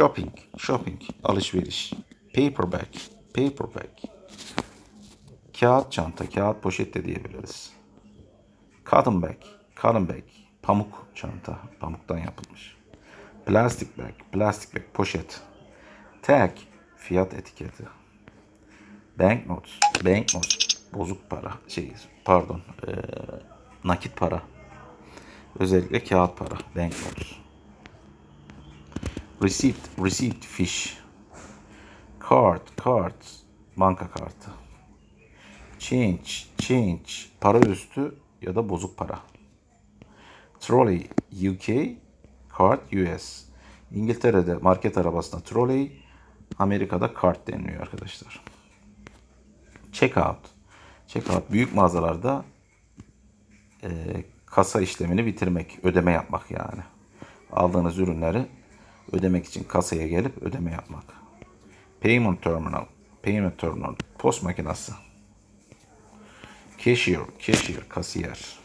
Shopping, shopping, alışveriş. Paperback, paperback. Kağıt çanta, kağıt poşet de diyebiliriz. Cotton bag, cotton bag, pamuk çanta, pamuktan yapılmış. Plastic bag, plastic bag, poşet. Tag, fiyat etiketi. Banknotes, banknotes, bozuk para, şey, pardon, eee, nakit para. Özellikle kağıt para, banknotes. Receipt, receipt, fiş. Card, card, banka kartı. Change, change, para üstü ya da bozuk para. Trolley, UK, card, US. İngiltere'de market arabasına trolley, Amerika'da kart deniliyor arkadaşlar. Checkout. Checkout büyük mağazalarda e, kasa işlemini bitirmek, ödeme yapmak yani. Aldığınız ürünleri ödemek için kasaya gelip ödeme yapmak. Payment terminal, payment terminal, post makinesi. Cashier, cashier, kasiyer.